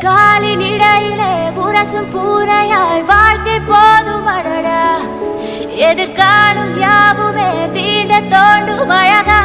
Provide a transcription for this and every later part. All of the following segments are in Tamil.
காலின் இடையிலே புரசும் பூனையாய் வாழ்க்கை போதும் அடடா. எதிர்காலும் யாவுமே தீண்ட தோண்டும் அழகா.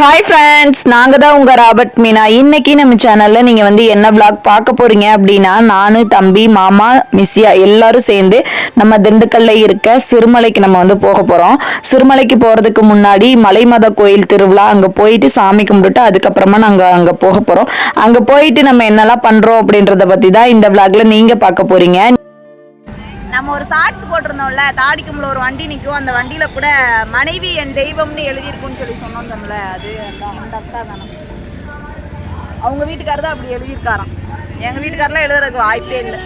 ஹாய் ஃப்ரெண்ட்ஸ் நாங்கள் தான் உங்கள் ராபர்ட் மீனா. இன்னைக்கு நம்ம சேனலில் நீங்கள் வந்து என்ன பிளாக் பார்க்க போகிறீங்க அப்படின்னா நான் தம்பி மாமா மிஸ்ஸியா எல்லாரும் சேர்ந்து நம்ம திண்டுக்கல்ல இருக்க சிறுமலைக்கு நம்ம வந்து போக போகிறோம் சிறுமலைக்கு போகிறதுக்கு முன்னாடி மலைமத கோயில் திருவிழா அங்கே போயிட்டு சாமி கும்பிட்டுட்டு அதுக்கப்புறமா நாங்கள் அங்கே போக போகிறோம் அங்கே போயிட்டு நம்ம என்னெல்லாம் பண்ணுறோம் அப்படின்றத பற்றி தான் இந்த பிளாக்ல நீங்கள் பார்க்க போகிறீங்க நம்ம ஒரு ஷார்ட்ஸ் போட்டிருந்தோம்ல தாடிக்கும்ல ஒரு வண்டி நிற்கும் அந்த வண்டியில் கூட மனைவி என் தெய்வம்னு எழுதியிருக்குன்னு சொல்லி சொன்னோம் தம்ல அது அந்த அக்கா தானே. அவங்க வீட்டுக்காரர் தான் அப்படி எழுதியிருக்காராம். எங்கள் வீட்டுக்காரெலாம் எழுதுறதுக்கு வாய்ப்பே இல்லை.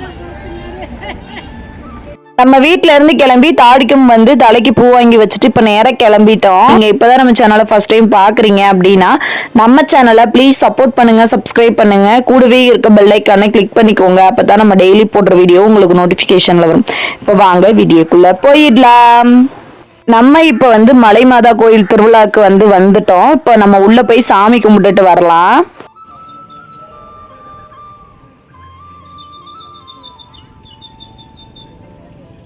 நம்ம வீட்ல இருந்து கிளம்பி தாடிக்கும் வந்து தலைக்கு பூ வாங்கி வச்சுட்டு இப்போ நேரம் கிளம்பிட்டோம். நீங்க இப்பதான் நம்ம சேனலை ஃபர்ஸ்ட் டைம் பாக்குறீங்க அப்படின்னா நம்ம சேனலை ப்ளீஸ் சப்போர்ட் பண்ணுங்க சப்ஸ்கிரைப் பண்ணுங்க. கூடவே இருக்க பெல்லைக்கான கிளிக் பண்ணிக்கோங்க. அப்பதான் நம்ம டெய்லி போடுற வீடியோ உங்களுக்கு நோட்டிபிகேஷன்ல வரும். இப்போ வாங்க வீடியோக்குள்ள போயிடலாம். நம்ம இப்போ வந்து மலை மாதா கோயில் திருவிழாக்கு வந்து வந்துட்டோம். இப்போ நம்ம உள்ள போய் சாமி கும்பிட்டுட்டு வரலாம்.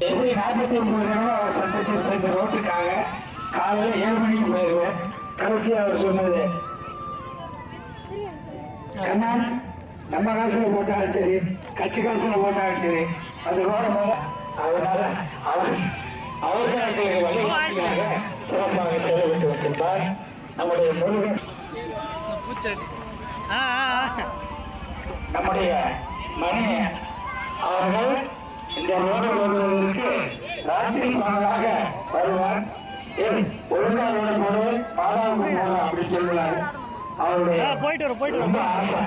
எப்படி நாற்பத்தி ஒன்பது அவர் சந்திச்சிருந்த இந்த ரோட்டுக்காக காலையில் ஏழு மணிக்கு போயிருவேன். கடைசியாக அவர் சொன்னது கண்ணா நம்ம காசுல போட்டாலும் சரி கட்சி காசுல போட்டாலும் சரி அது ரோட அதனால அவர் அவர்கள் எங்களுக்கு வழிகாட்டியாக சிறப்பாக செயல்பட்டு வந்திருப்பார். நம்முடைய முருகன் நம்முடைய மணி அவர்கள் இந்த ரோடு வருவதற்கு ராத்திரி வருவார். ஒழுங்கா ரோடு போடு பாதாவுக்கு போகலாம் அப்படின்னு சொல்லுவார். அவருடைய போயிட்டு வர போயிட்டு ரொம்ப ஆசை.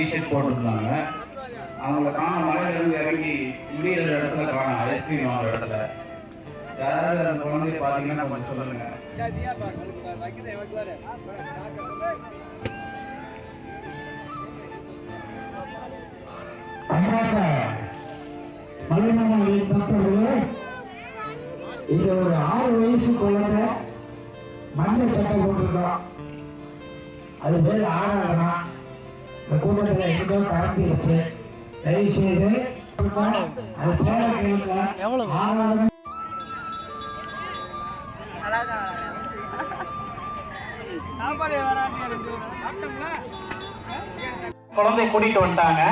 டிஷர்ட் போட்டிருந்தாங்க. அவங்கள காண மலையிலிருந்து இறங்கி முடியிற இடத்துல காண ஐஸ்கிரீம் வாங்குற இடத்துல. யாராவது அந்த குழந்தைய பார்த்தீங்கன்னா கொஞ்சம் சொல்லுங்க. அன்றாட பக்தர்களே இது ஒரு ஆறு வயசு குழந்தை மஞ்சள் சட்டை போட்டிருக்கோம். அது பேர் ஆராதனா. கூட்டத்தில் எங்கேயோ கரைஞ்சிருச்சு தயவு செய்து அது பேர கேளுங்க குழந்தைய கூட்டிட்டு வந்துட்டாங்க.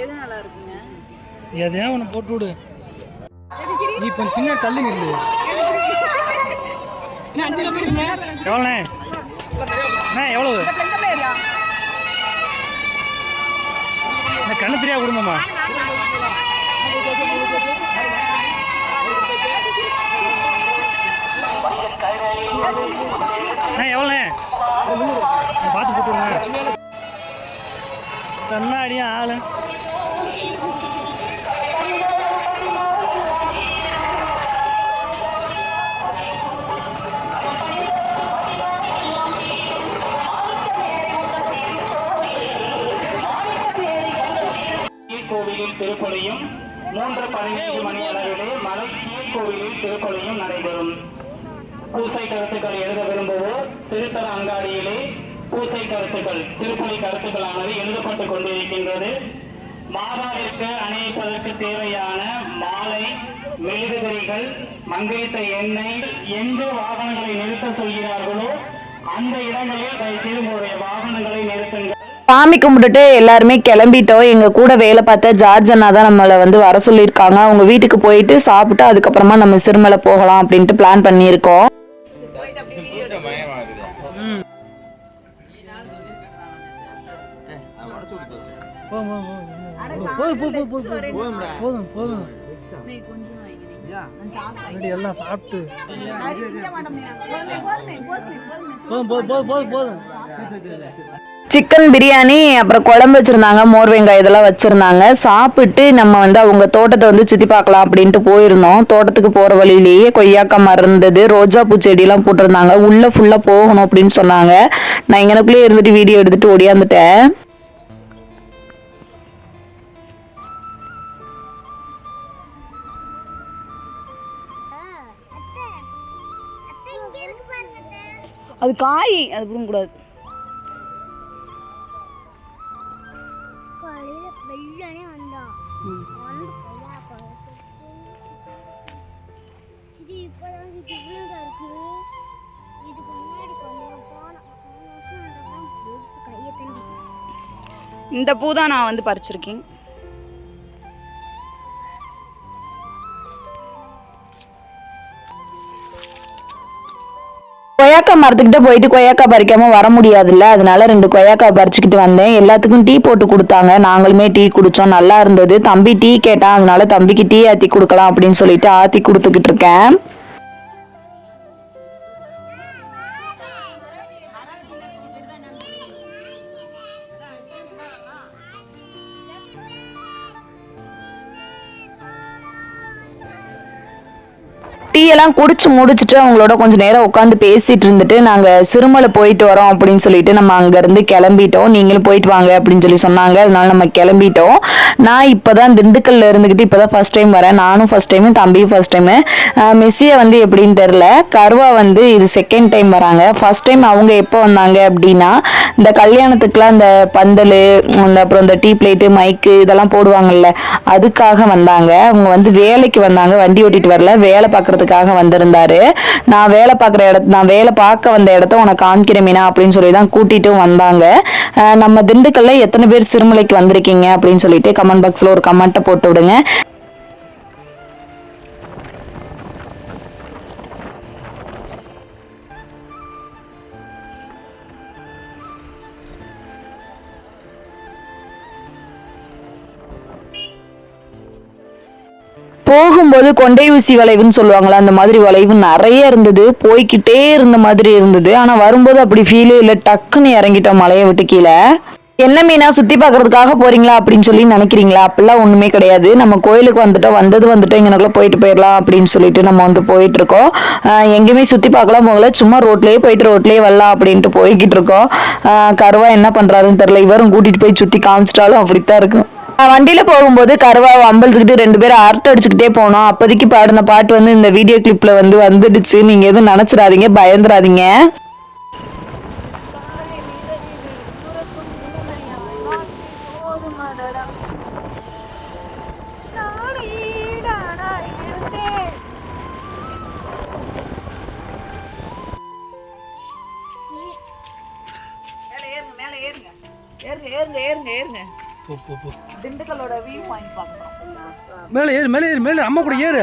எது நல்லா இருக்குங்க எதையா ஒன்று போட்டு விடு. நீ இப்போ பின்னாடி எவ்வளோண்ணே? அண்ணே எவ்வளவு? என்ன கண்ணு தெரியா குடும்பமா? அண்ணா எவ்வளோண்ணே? பார்த்து போட்டு விடுங்க. கண்ணாடியும் ஆளு. திருப்பலியும் மூன்று பதினைந்து மணி அளவிலே மலை கோவிலில் திருப்பலியும் நடைபெறும். பூசை கருத்துக்கள் எழுத விரும்புவோர் திருத்தல அங்காடியிலே பூசை கருத்துக்கள் திருப்பலி கருத்துக்களானது எழுதப்பட்டுக் கொண்டிருக்கின்றது. மாதாவிற்கு அணிவிப்பதற்கு தேவையான மாலை மெழுகுதிரிகள் மங்கிலித்த எண்ணெய் எங்கு வாகனங்களை நிறுத்த சொல்கிறார்களோ அந்த இடங்களில் தயவுசெய்து உங்களுடைய வாகனங்களை நிறுத்துங்கள். சாமி கும்பிட்டுட்டு எல்லாருமே கிளம்பிட்டோம். எங்க கூட வேலை பார்த்த ஜார்ஜ் அண்ணா தான் நம்மளை வந்து வர சொல்லியிருக்காங்க. அவங்க வீட்டுக்கு போயிட்டு சாப்பிட்டு அதுக்கப்புறமா நம்ம சிறுமலை போகலாம் அப்படின்ட்டு பிளான் பண்ணியிருக்கோம். போதும் போதும் போதும். போதும் போதும். போதும் முன்னாடி எல்லாம் சாப்பிட்டு போதும் போதும் போதும் போதும் போதும். சிக்கன் பிரியாணி அப்புறம் குழம்பு வச்சுருந்தாங்க மோர் வெங்காயம் இதெல்லாம் வச்சுருந்தாங்க. சாப்பிட்டு நம்ம வந்து அவங்க தோட்டத்தை வந்து சுற்றி பார்க்கலாம் அப்படின்ட்டு போயிருந்தோம். தோட்டத்துக்கு போகிற வழியிலேயே கொய்யாக்கா மரம் இருந்தது ரோஜா பூ செடியெல்லாம் போட்டிருந்தாங்க. உள்ளே ஃபுல்லாக போகணும் அப்படின்னு சொன்னாங்க. நான் எங்களுக்குள்ளேயே இருந்துட்டு வீடியோ எடுத்துட்டு ஓடியாந்துட்டேன். பெருசு கையை தண்டி இந்த பூ தான் நான் வந்து பறிச்சிருக்கேன். கொய்யாக்காய் மரத்துக்கிட்ட போயிட்டு கொய்யாக்காய் பறிக்காம வர முடியாதுல்ல. அதனால ரெண்டு கொய்யாக்காய் பறிச்சுக்கிட்டு வந்தேன். எல்லாத்துக்கும் டீ போட்டு கொடுத்தாங்க. நாங்களுமே டீ குடிச்சோம். நல்லா இருந்தது. தம்பி டீ கேட்டான். அதனால தம்பிக்கு டீ ஆத்தி கொடுக்கலாம் அப்படின்னு சொல்லிட்டு ஆத்தி கொடுத்துக்கிட்டு இருக்கேன். டீயெல்லாம் குடிச்சு முடிச்சுட்டு அவங்களோட கொஞ்சம் நேரம் உட்காந்து பேசிட்டு இருந்துட்டு நாங்கள் சிறுமலை போயிட்டு வரோம் அப்படின்னு சொல்லிட்டு நம்ம அங்கேருந்து கிளம்பிட்டோம். நீங்களும் போயிட்டு வாங்க அப்படின்னு சொல்லி சொன்னாங்க. அதனால நம்ம கிளம்பிட்டோம். நான் இப்பதான் திண்டுக்கல்ல இருந்துகிட்டு இப்பதான் ஃபர்ஸ்ட் டைம் வரேன். நானும் ஃபர்ஸ்ட் டைமு தம்பியும் ஃபர்ஸ்ட் டைமு மெஸ்ஸியை வந்து எப்படின்னு தெரில கருவா வந்து இது செகண்ட் டைம் வராங்க. ஃபர்ஸ்ட் டைம் அவங்க எப்போ வந்தாங்க அப்படின்னா இந்த கல்யாணத்துக்குலாம் இந்த பந்தல் அந்த அப்புறம் இந்த டீ பிளேட்டு மைக்கு இதெல்லாம் போடுவாங்கல்ல அதுக்காக வந்தாங்க. அவங்க வந்து வேலைக்கு வந்தாங்க. வண்டி ஓட்டிட்டு வரல. வேலை பார்க்கறதுக்காக வந்திருந்தாரு. நான் வேலை பார்க்குற இடத்து நான் வேலை பார்க்க வந்த இடத்த உனக்கு காமிக்கிறேமீனா அப்படின்னு சொல்லி தான் கூட்டிட்டும் வந்தாங்க. நம்ம திண்டுக்கல்ல எத்தனை பேர் சிறுமலைக்கு வந்திருக்கீங்க அப்படின்னு சொல்லிட்டு கமெண்ட் பாக்ஸில் ஒரு கமெண்ட்டை போட்டு விடுங்க. போகும்போது கொண்டை ஊசி வளைவுன்னு சொல்லுவாங்களா அந்த மாதிரி வளைவு நிறைய இருந்தது. போய்க்கிட்டே இருந்த மாதிரி இருந்தது. ஆனா வரும்போது அப்படி ஃபீலே இல்லை. டக்குன்னு இறங்கிட்டோம் மலையை விட்டு கீழே. என்ன மீனா சுத்தி பார்க்குறதுக்காக போறீங்களா? அப்படின்னு சொல்லி நினைக்கிறீங்களா? அப்படிலாம் ஒண்ணுமே கிடையாது. நம்ம கோயிலுக்கு வந்துட்டோம் வந்தது வந்துட்டோம் இங்கனக்குள்ள போயிட்டு போயிடலாம் அப்படின்னு சொல்லிட்டு நம்ம வந்து போயிட்டு இருக்கோம் எங்கேயுமே சுத்தி பார்க்கலாம் போகல. சும்மா ரோட்லயே போயிட்டு ரோட்லயே வரலாம் அப்படின்ட்டு போய்கிட்டு இருக்கோம் கருவா என்ன பண்றாருன்னு தெரியல. இவரும் கூட்டிட்டு போய் சுத்தி காமிச்சிட்டாலும் அப்படித்தான் இருக்கும் வண்டியில போகும்போது கருவாவை அம்பலத்துக்கிட்டு ரெண்டு பேரும் அரட்டை அடிச்சுக்கிட்டே போனோம். அப்போதைக்கு பாடின பாட்டு வந்து இந்த வீடியோ கிளிப்ல வந்து வந்துடுச்சு. நீங்க எதுவும் நினைச்சிடாதீங்க பயந்துராதீங்க மேலே ஏறுங்க மேலே ஏறுங்க. ஏறுங்க ஏறுங்க ஏறுங்க ஏறுங்க. போ போ போ. திண்டுக்கல்லோட வியூ வாங்கி பார்க்குறோம் மேலே ஏறு மேலே ஏறு மேலே அம்மா கூட ஏறு.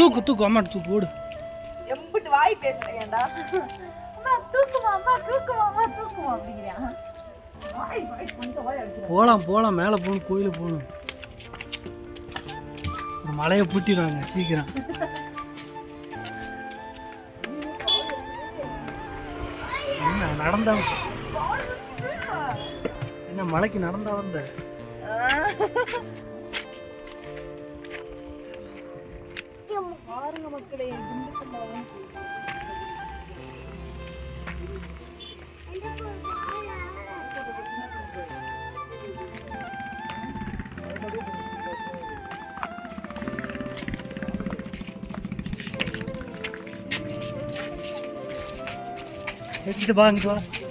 தூக்கு. தூக்கு அம்மா தூக்கு ஓடு. எம்பிட்டு வாய் பேசுறேன்டா. அம்மா தூக்குமா அம்மா தூக்குமா அம்மா தூக்குமா அடிக்கிறேன். போகலாம் போகலாம் மேலே போகணும் கோயிலுக்கு போகணும். மலையை பூட்டிடுவாங்க சீக்கிரம். என்ன நடந்தா என்ன மலைக்கு நடந்தா வந்த? பாருங்க மக்களே இங்கிட்டு வா. இங்கிட்டு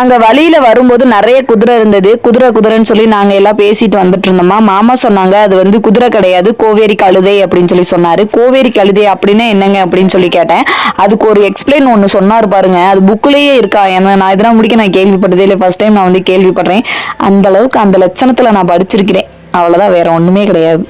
அங்க வழியில வரும்போது நிறைய குதிரை இருந்தது. குதிரை குதிரைன்னு சொல்லி நாங்க எல்லாம் பேசிட்டு வந்துட்டு இருந்தோமா? மாமா சொன்னாங்க அது வந்து குதிரை கிடையாது கோவேரி கழுதை அப்படின்னு சொல்லி சொன்னாரு. கோவேரி கழுதை அப்படின்னா என்னங்க அப்படின்னு சொல்லி கேட்டேன். அதுக்கு ஒரு எக்ஸ்பிளைன் ஒன்று சொன்னாரு பாருங்க. அது புக்லயே இருக்கா? என்ன நான் இதெல்லாம் முடிக்க நான் கேள்விப்பட்டதே இல்லை. ஃபர்ஸ்ட் டைம் நான் வந்து கேள்விப்படுறேன். அந்த அளவுக்கு அந்த லட்சணத்துல நான் படிச்சிருக்கிறேன். அவ்வளவுதான் வேற ஒண்ணுமே கிடையாது.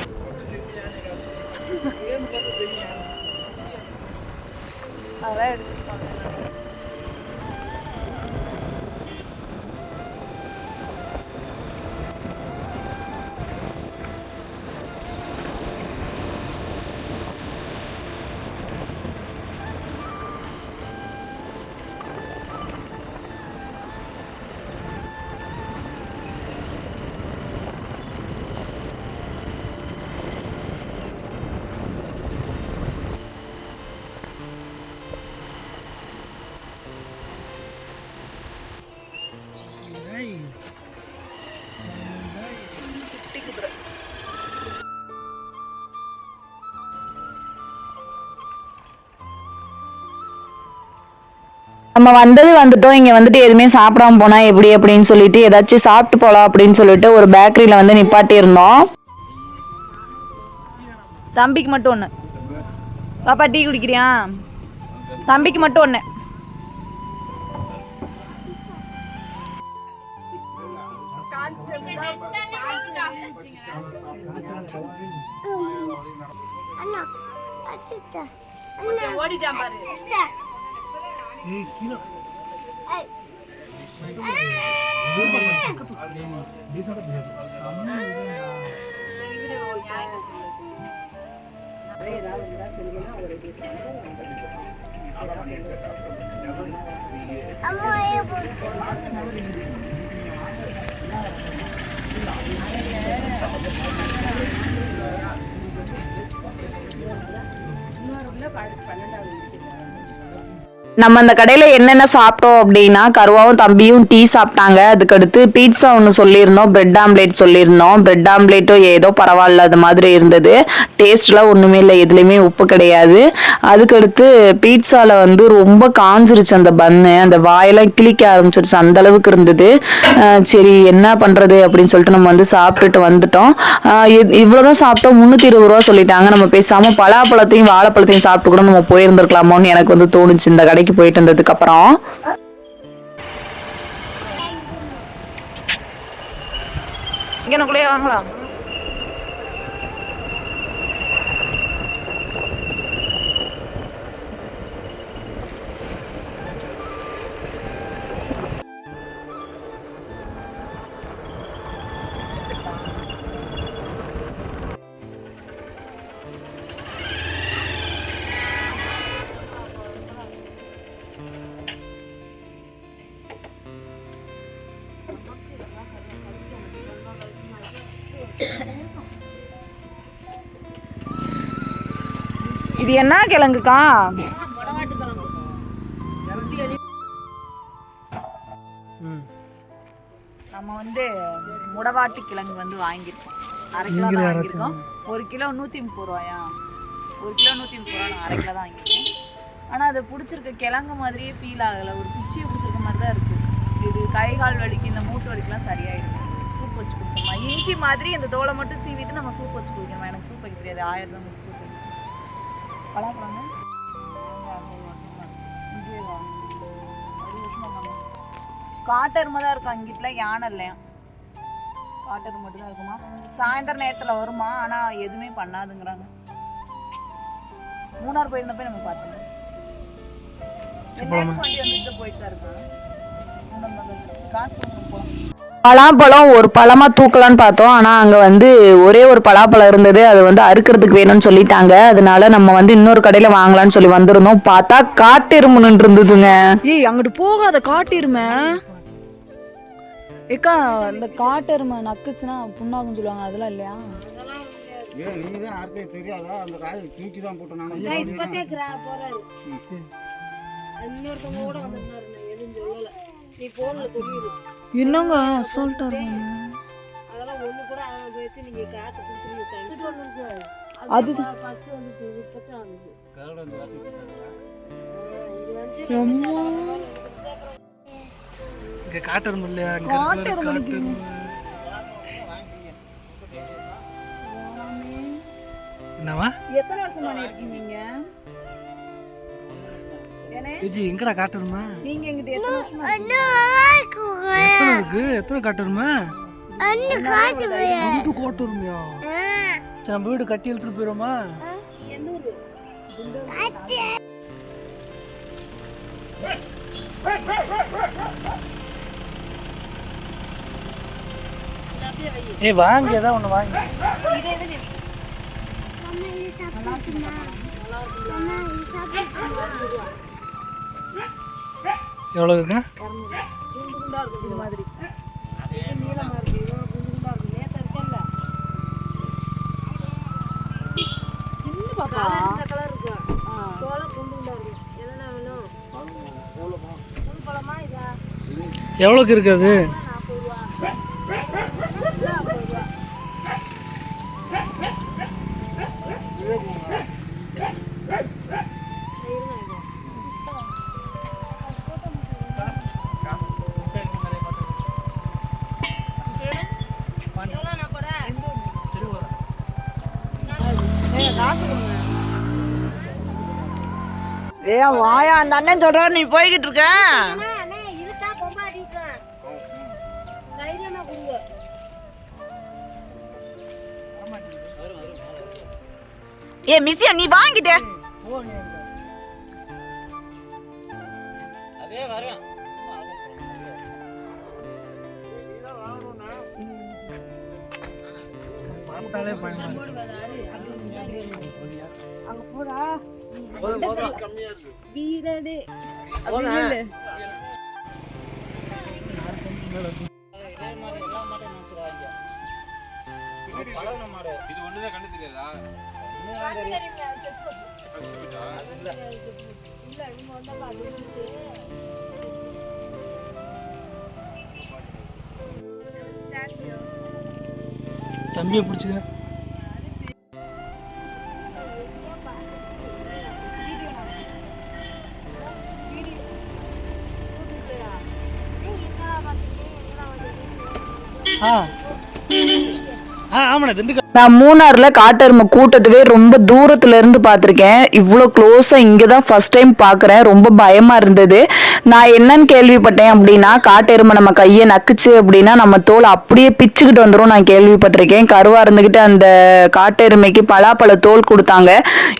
நம்ம வந்தது வந்துட்டோம் இங்க வந்துட்டு எதுவுமே சாப்பிடாம போனா எப்படி அப்படின்னு சொல்லிட்டு ஏதாச்சும் சாப்பிட்டு போலாம் அப்படின்னு சொல்லிட்டு ஒரு பேக்கரியில வந்து நிப்பாட்டி இருந்தோம் தம்பிக்கு மட்டும் ஒன்று பாப்பா டீ குடிக்கிறியா? தம்பிக்கு மட்டும் ஒன்று பன்னெண்டாவது நம்ம அந்த கடையில என்னென்ன சாப்பிட்டோம் அப்படின்னா கருவாவும் தம்பியும் டீ சாப்பிட்டாங்க. அதுக்கடுத்து பீட்சா ஒன்று சொல்லியிருந்தோம் பிரெட் ஆம்லேட் சொல்லியிருந்தோம். பிரெட் ஆம்லேட்டும் ஏதோ பரவாயில்ல அது மாதிரி இருந்தது. டேஸ்ட்லாம் ஒன்றுமே இல்லை எதுலேயுமே உப்பு கிடையாது. அதுக்கடுத்து பீட்சாவில் வந்து ரொம்ப காஞ்சிருச்சு அந்த பன்னு அந்த வாயெல்லாம் கிளிக்க ஆரம்பிச்சிருச்சு அந்த அளவுக்கு இருந்தது. சரி என்ன பண்ணுறது அப்படின்னு சொல்லிட்டு நம்ம வந்து சாப்பிட்டுட்டு வந்துட்டோம். இவ்வளோதான் சாப்பிட்டோம். முந்நூற்றி இருபது ரூபா சொல்லிட்டாங்க. நம்ம பேசாமல் பலாப்பழத்தையும் வாழைப்பழத்தையும் சாப்பிட்டு கூட நம்ம போயிருந்திருக்கலாமோன்னு எனக்கு வந்து தோணுச்சு இந்த கடை கடைக்கு போயிட்டு இருந்ததுக்கு அப்புறம் இங்கனக்குள்ளேயே வாங்கலாம் இது என்ன கிழங்குக்கா? நம்ம வந்து முடவாட்டு கிழங்கு வந்து வாங்கியிருக்கோம். அரை கிலோ தான் வாங்கியிருக்கோம். ஒரு கிலோ நூற்றி முப்பது ரூபாயா? ஒரு கிலோ நூற்றி முப்பது ரூபா நான் அரை கிலோ தான் வாங்கியிருக்கேன் ஆனால் அது பிடிச்சிருக்க கிழங்கு மாதிரியே ஃபீல் ஆகலை. ஒரு குச்சியை பிடிச்சிருக்க மாதிரி தான் இருக்குது இது கை கால் வலிக்கு இந்த மூட்டு வலிக்குலாம் சரியாயிடும் வச்சு குடிச்சோம்மா இஞ்சி மாதிரி இந்த தோலை மட்டும் சீவிட்டு நம்ம சூப் வச்சு குடிக்கணும்? எனக்கு சூப் வைக்க தெரியாது. ஆயிரம் தான் சூப் வைக்கணும் பலாப்பழங்க. காட்டெருமை தான் இருக்கும். அங்கிட்டலாம் யானை இல்லையா காட்டெருமை மட்டும் தான் இருக்குமா? சாயந்தரம் நேரத்தில் வருமா? ஆனால் எதுவுமே பண்ணாதுங்கிறாங்க. மூணார் போயிருந்தப்ப நம்ம பார்த்தோம். போயிட்டு தான் இருக்கான் காசு பலாப்பழம் ஒரு பழமா தூக்கலான்னு பார்த்தோம். ஆனா அங்க வந்து ஒரே ஒரு பலாப்பழம் இருந்தது. அது வந்து அறுக்கிறதுக்கு வேணும்னு சொல்லிட்டாங்க. அதனால நம்ம வந்து இன்னொரு கடையில வாங்கலாம்னு சொல்லி வந்திருந்தோம். பார்த்தா காட்டெரும்பு நின்று இருந்ததுங்க ஏய் அங்கிட்டு போகாத காட்டெருமை. ஏக்கா இந்த காட்டெருமை நக்குச்சுன்னா புண்ணாகும் சொல்லுவாங்க. அதெல்லாம் இல்லையா? ஏன் நீ தான் யாருக்கே தெரியாதா? அந்த காய் தூக்கி தான் போட்டு நாங்கள் இப்பத்தே போறாரு. இன்னொருத்தவங்க கூட வந்திருந்தாரு நான் எதுவும் சொல்லல. நீ போன்ல சொல்லிடு. என்னங்க அசால்ட்டா இருக்காங்க? அது. இங்க காட்டணும் இல்லையா இங்க நிக்குது. என்னவா? எத்தனை வருஷம் ஏனே விஜி எங்கடா காட்டணுமா நீங்க எங்கிட்ட எத்தனை வருஷமா எத்தனை இருக்கு? எத்தனை காட்டணுமா ரெண்டு சரி, நம்ம வீடு கட்டி இழுத்துட்டு போயிடுமா ஏய் வாங்க ஏதாவது ஒன்று வாங்க. எவ்வளோ இருக்கா இது மாதிரி எவ்வளோ இருக்கு எவ்வளோக்கு இருக்குது அது? அண்ணன் சொல்றாரு நீ போய்கிட்டு இருக்க. ஏ மிஸ்யா நீ வாங்கிட்டே. பார்த்தாலே பயமா வீடடு. இது ஒன்று தான் கண்டு தெரியாதா? தம்பியை பிடிச்சிக்க. હા. હા હમણાં ધંધી நான் மூணார்ல காட்டெருமை கூட்டத்தவே ரொம்ப தூரத்துல இருந்து பார்த்துருக்கேன். இவ்வளோ க்ளோஸா இங்கே தான் ஃபர்ஸ்ட் டைம் பார்க்குறேன். ரொம்ப பயமா இருந்தது. நான் என்னன்னு கேள்விப்பட்டேன் அப்படின்னா காட்டெருமை நம்ம கையை நக்குச்சு அப்படின்னா நம்ம தோல் அப்படியே பிச்சுக்கிட்டு வந்துரும் நான் கேள்விப்பட்டிருக்கேன். கருவா இருந்துகிட்டு அந்த காட்டெருமைக்கு பலாப்பழ தோல் கொடுத்தாங்க.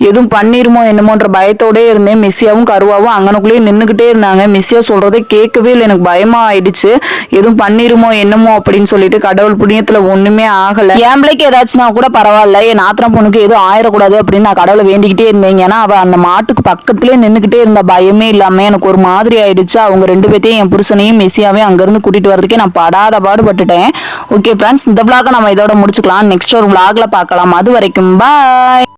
எதுவும் பண்ணிருமோ என்னமோன்ற பயத்தோடே இருந்தேன். மிஸ்ஸியாவும் கருவாவும் அங்கனக்குள்ளேயே நின்றுக்கிட்டே இருந்தாங்க. மிஸ்ஸியா சொல்றதே கேட்கவே இல்லை. எனக்கு பயமா ஆயிடுச்சு. எதுவும் பண்ணிருமோ என்னமோ அப்படின்னு சொல்லிட்டு கடவுள் புண்ணியத்துல ஒண்ணுமே ஆகல. ஏம்பளைக்கு ஏதாச்சும் ஏதாச்சும்னா கூட பரவாயில்ல. என் நாத்தனா பொண்ணுக்கு எதுவும் ஆயிடக்கூடாது அப்படின்னு நான் கடவுளை வேண்டிக்கிட்டே இருந்தேன். ஏன்னா அவ அந்த மாட்டுக்கு பக்கத்துலேயே நின்றுக்கிட்டே இருந்த பயமே இல்லாமல் எனக்கு ஒரு மாதிரி ஆயிடுச்சு. அவங்க ரெண்டு பேர்த்தையும் என் புருஷனையும் மெஸ்ஸியாவே அங்கேருந்து கூட்டிட்டு வரதுக்கே நான் படாத பாடுபட்டுட்டேன் ஓகே ஃப்ரெண்ட்ஸ் இந்த vlog நம்ம இதோட முடிச்சுக்கலாம். நெக்ஸ்ட் ஒரு vlogல பார்க்கலாம். அது வரைக்கும் பாய்